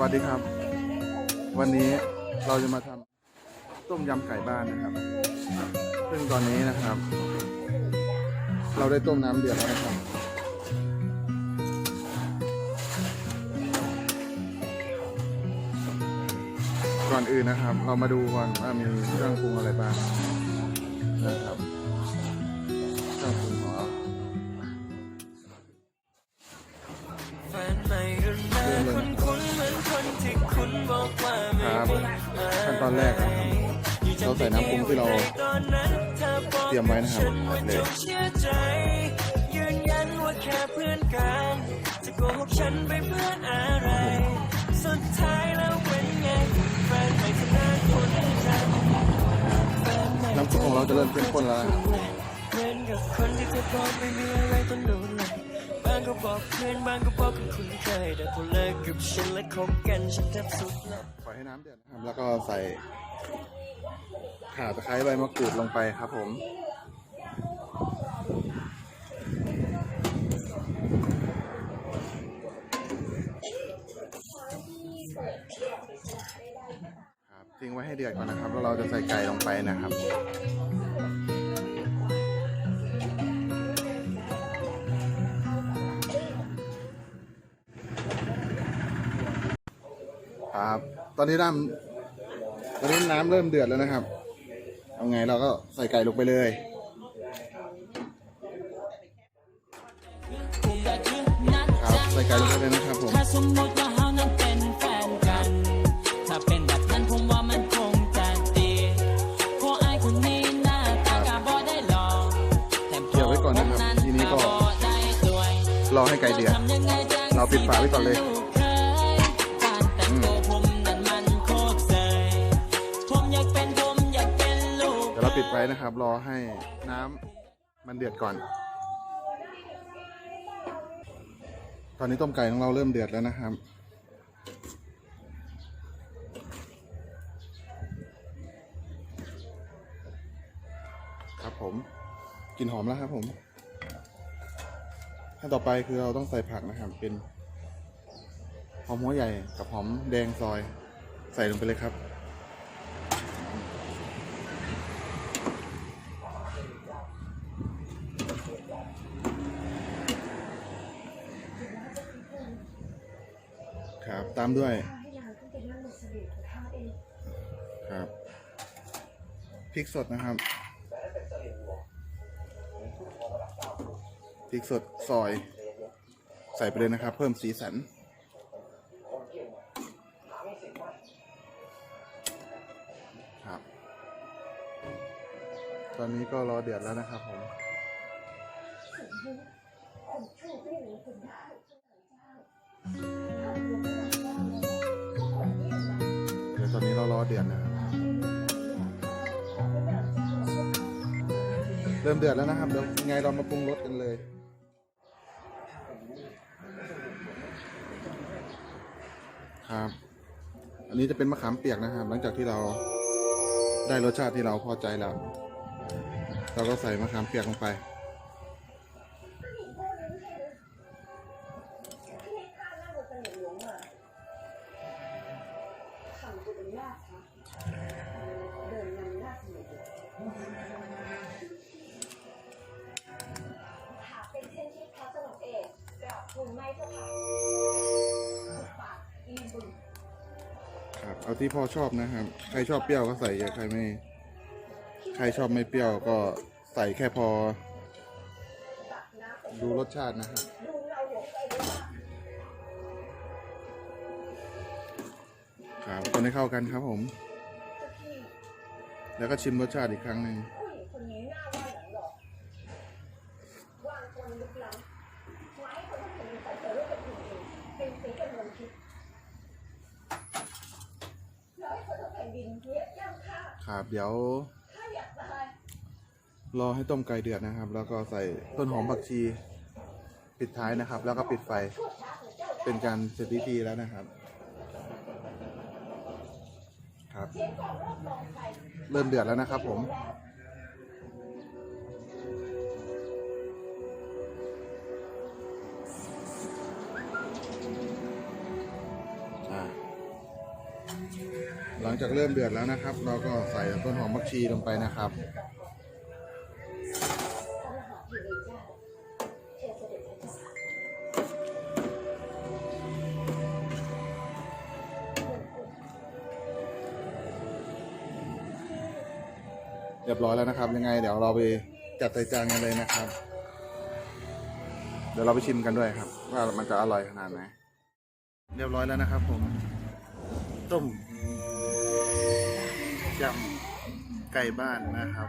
วัสดีครับ วันนี้เราจะมาทำต้มยำไก่บ้านนะครับ ซึ่งตอนนี้นะครับ เราได้ต้มน้ำเดือดแล้วนะครับก่อนอื่นนะครับ เรามาดูก่อนว่ามีเครื่องปรุงอะไรบ้างนะครับ นตอนแรกเราใส่น้ำปรุงที่เราเตรียมไว้นะครับเลยจงเชื่อใจยืนยันว่าแค่เพื่อนกันจะโกหกฉันไปเพื่อนอะไรสุดท้ายแล้วเป็นไงแฟนใหม่ที่น่าคนจังแฟนใหม่น้ำซุปของเราจะเริ่มเข้มข้นแล้วนะครับเหมือนคนที่เธอบอกไม่มีอะ เพื่อนบ้างก็บอกกับคุณเคยแต่พอเลิกกับฉันและคบกันฉันแทบสุดแล้ว ปล่อยให้น้ำเดือดนะครับ แล้วก็ใส่ข่าตะไคร้ใบมะกรูดลงไปครับผม ครับทิ้งไว้ให้เดือดก่อนนะครับ แล้วเราจะใส่ไก่ลงไปนะครับ ครับ ตอนนี้น้ำตอนนี้น้ำเริ่มเดือดแล้วนะครับ เอาไงเราก็ใส่ไก่ลงไปเลยครับใส่ไก่ลงไปเลยนะครับผมถ้าสมมติว่าเฮานั้นเป็นแฟนกัน ถ้าเป็นแบบนั้นผมว่ามันคงจะดีเพราะไอ้คนนี้หน้าตากะบ่ได้หลอกแต่เดี๋ยวไว้ก่อนนะครับ ทีนี้ก็ได้ด้วยรอให้ไก่เดือดทำยังไงจังเราปิดฝาไว้ก่อนเลย ปิดไว้นะครับ รอให้น้ำมันเดือดก่อน ตอนนี้ต้มไก่ของเราเริ่มเดือดแล้วนะครับ ครับผมกลินหอมแล้วครับผมขั้นต่อไปคือเราต้องใส่ผักนะครับ เป็นหอมหัวใหญ่กับหอมแดงซอย ใส่ลงไปเลยครับ ตามด้วย ครับพริกสดนะครับพริกสดซอย ใส่ไปเลยนะครับ เพิ่มสีสัน ครับ ตอนนี้ก็รอเดือดแล้วนะครับผมเดี๋ ตอนนี้เรารอเดือดนะครับเริ่มเดือดแล้วนะครับเดี๋ยวยังไงเรามาปรุงรสกันเลยครับ อันนี้จะเป็นมะขามเปียกนะครับ หลังจากที่เราได้รสชาติที่เราพอใจแล้ว เราก็ใส่มะขามเปียกลงไป ครับเอาที่พ่อชอบนะครับ ใครชอบเปรี้ยวก็ใส่เยอะใครไม่ ใครชอบไม่เปรี้ยวก็ใส่แค่พอ ดูรสชาตินะครับดูเราหลงไปเลยว่าครับคนให้เข้ากันครับผม แล้วก็ชิมรสชาติอีกครั้งหนึ่ง ผู้หญิงคนนี้หน้าว่าหลังหลอกวางคนลุกล้ำไว้เขาต้องเห็นใส่เสื้อกับผู้หญิงเป็นสีกันเมืองทิพย์แล้วให้เขาต้องแผ่นดินเรียบย่ำข้า ครับ เดี๋ยว รอให้ต้มไก่เดือดนะครับ แล้วก็ใส่ต้นหอมผักชี ปิดท้ายนะครับ แล้วก็ปิดไฟ เป็นการเสร็จพิธีแล้วนะครับ ครับ เริ่มเดือดแล้วนะครับผม หลังจากเริ่มเดือดแล้วนะครับ เราก็ใส่ต้นหอมผักชีลงไปนะครับ เรียบร้อยแล้วนะครับ ยังไงเดี๋ยวเราไปจัดใส่จานกันเลยนะครับ เดี๋ยวเราไปชิมกันด้วยครับ ว่ามันจะอร่อยขนาดไหนเรียบร้อยแล้วนะครับผม ต้มยำไก่บ้านนะครับ